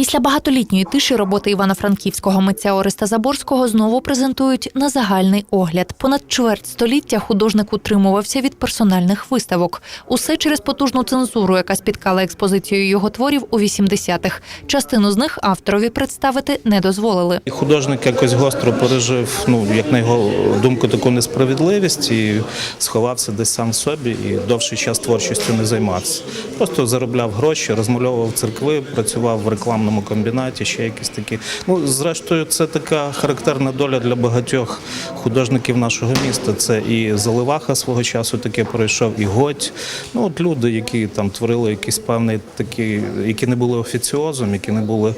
Після багатолітньої тиші роботи Івано-Франківського митця Ореста Заборського знову презентують на загальний огляд. Понад чверть століття художник утримувався від персональних виставок. Усе через потужну цензуру, яка спіткала експозицію його творів у 80-х. Частину з них авторові представити не дозволили. Художник якось гостро пережив, ну як на його думку, таку несправедливість і сховався десь сам собі і довший час творчістю не займався. Просто заробляв гроші, розмальовував церкви, працював в рекламному комбінаті, ще якісь такі. Ну, зрештою, це така характерна доля для багатьох художників нашого міста. Це і Заливаха свого часу таке пройшов, і Готь. Ну от люди, які там творили якісь певні такі, які не були офіціозом, які не були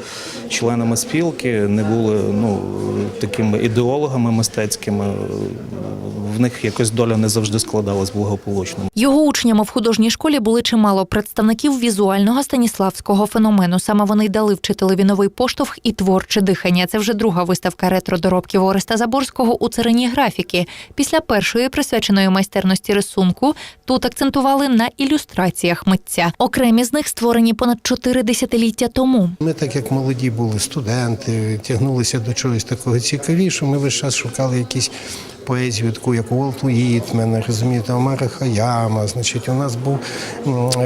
членами спілки, не були ну такими ідеологами мистецькими. В них якось доля не завжди складалась благополучно. Його учнями в художній школі були чимало представників візуального станіславського феномену. Саме вони й дали вчителеві новий поштовх і творче дихання. Це вже друга виставка ретро-доробків Ореста Заборського у царині графіки. Після першої присвяченої майстерності рисунку тут акцентували на ілюстраціях митця. Окремі з них створені понад чотири десятиліття тому. Ми, так як молоді були студенти, тягнулися до чогось такого цікавішого. Ми весь час шукали якісь поезію, таку як Уолт Уітмен, розумієте, Омара Хаяма. Значить, у нас був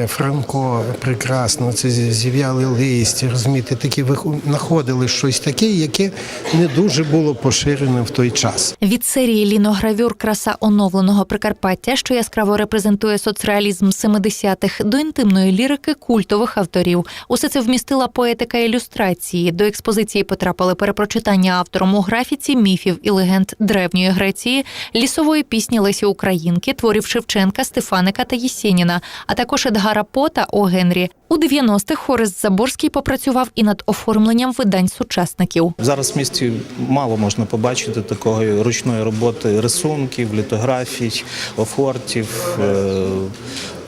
Франко прекрасно, це зів'яли листя, розумієте, такі знаходили щось таке, яке не дуже було поширене в той час. Від серії ліногравюр Краса оновленого Прикарпаття, що яскраво репрезентує соцреалізм 70-х, до інтимної лірики культових авторів. Усе це вмістила поетика ілюстрації. До експозиції потрапили перепрочитання автором у графіці міфів і легенд древньої Греції, лісової пісні Лесі Українки, творів Шевченка, Стефаника та Єсєніна, а також Едгара Пота О Генрі. У 90-х Хорест Заборський попрацював і над оформленням видань сучасників. Зараз в місті мало можна побачити такої ручної роботи рисунків, літографій, офортів, е,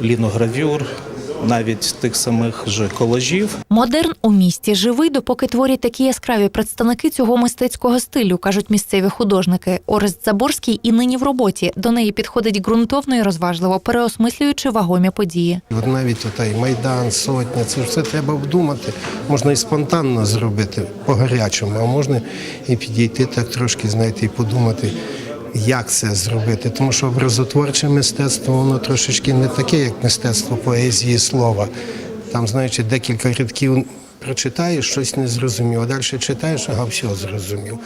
ліногравюр, навіть тих самих же колажів. Модерн у місті живий, допоки творять такі яскраві представники цього мистецького стилю, кажуть місцеві художники. Орест Заборський і нині в роботі. До неї підходить ґрунтовно і розважливо, переосмислюючи вагомі події. От навіть отай Майдан, сотня, це все треба вдумати. Можна і спонтанно зробити по-гарячому, а можна і підійти так трошки, знаєте, і подумати, як це зробити. Тому що образотворче мистецтво, воно трошечки не таке, як мистецтво поезії слова. Там, знаючи, декілька рядків прочитаєш, щось не зрозумів, а далі читаєш, ага, все зрозумів.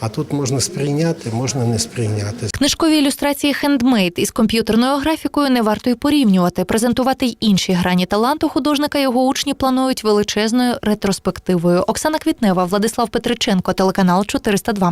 А тут можна сприйняти, можна не сприйняти. Книжкові ілюстрації хендмейд із комп'ютерною графікою не варто й порівнювати. Презентувати й інші грані таланту художника його учні планують величезною ретроспективою. Оксана Квітнева, Владислав Петриченко, телеканал 402.